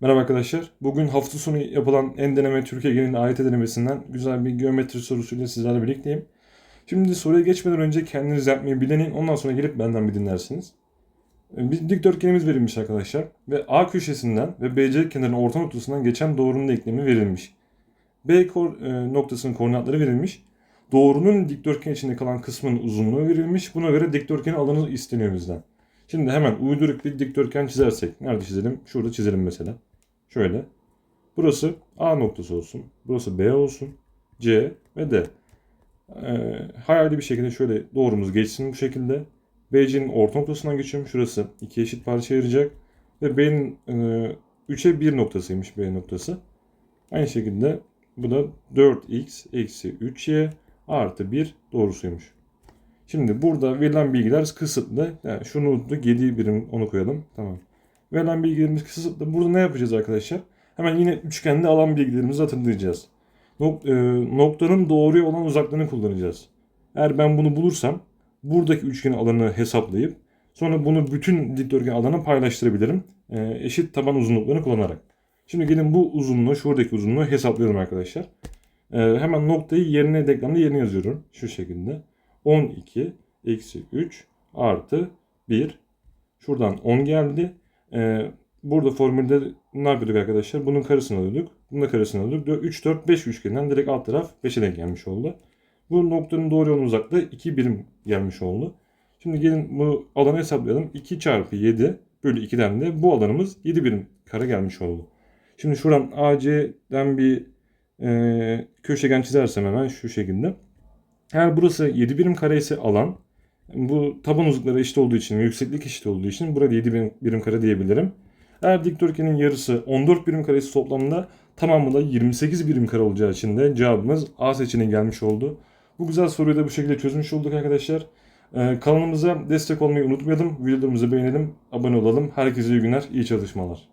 Merhaba arkadaşlar. Bugün hafta sonu yapılan en deneme Türkiye genelinde AYT denemesinden güzel bir geometri sorusuyla sizlerle birlikteyim. Şimdi soruya geçmeden önce kendiniz yapmayı bir deneyin. Ondan sonra gelip benden bir dinlersiniz. Bir dikdörtgenimiz verilmiş arkadaşlar. Ve A köşesinden ve BC kenarının orta noktasından geçen doğrunun denklemi verilmiş. B kor- e, noktasının koordinatları verilmiş. Doğrunun dikdörtgen içinde kalan kısmının uzunluğu verilmiş. Buna göre dikdörtgenin alanı isteniyor bizden. Şimdi hemen uyduruk bir dikdörtgen çizersek. Nerede çizelim? Şurada çizelim mesela. Şöyle. Burası A noktası olsun. Burası B olsun. C ve D. Ee, hayali bir şekilde şöyle doğrumuz geçsin bu şekilde. BC'nin orta noktasından geçiyorum. Şurası iki eşit parça ayıracak. Ve B'nin e, 3'e 1 noktasıymış B noktası. Aynı şekilde bu da 4x eksi 3y artı 1 doğrusuymuş. Şimdi burada verilen bilgiler kısıtlı. Yani şunu unuttuk 7 birim onu koyalım. Tamam. Verilen bilgilerimiz kısıtlı. Burada ne yapacağız arkadaşlar? Hemen yine üçgende alan bilgilerimizi hatırlayacağız. Nok- e, noktanın doğruya olan uzaklığını kullanacağız. Eğer ben bunu bulursam buradaki üçgen alanı hesaplayıp sonra bunu bütün dikdörtgen alana paylaştırabilirim. E, eşit taban uzunluklarını kullanarak. Şimdi gelin bu uzunluğu, şuradaki uzunluğu hesaplayalım arkadaşlar. E, hemen noktayı yerine denklemde yerine yazıyorum. Şu şekilde. 12 eksi 3 artı 1. Şuradan 10 geldi. Ee, burada formülde ne yapıyorduk arkadaşlar? Bunun karısını alıyorduk. Bunun da karısını alıyorduk. 3, 4, 5 üçgeninden direkt alt taraf 5'e denk gelmiş oldu. Bu noktanın doğru yolun uzaklığı 2 birim gelmiş oldu. Şimdi gelin bu alanı hesaplayalım. 2 çarpı 7 bölü 2'den de bu alanımız 7 birim kare gelmiş oldu. Şimdi şuradan AC'den bir e, köşegen çizersem hemen şu şekilde. Eğer burası 7 birim kare ise alan, bu taban uzunlukları eşit olduğu için yükseklik eşit olduğu için burada 7 birim, birim kare diyebilirim. Eğer dikdörtgenin yarısı 14 birim karesi toplamında tamamı da 28 birim kare olacağı için de cevabımız A seçeneği gelmiş oldu. Bu güzel soruyu da bu şekilde çözmüş olduk arkadaşlar. Ee, kanalımıza destek olmayı unutmayalım. Videolarımızı beğenelim, abone olalım. Herkese iyi günler, iyi çalışmalar.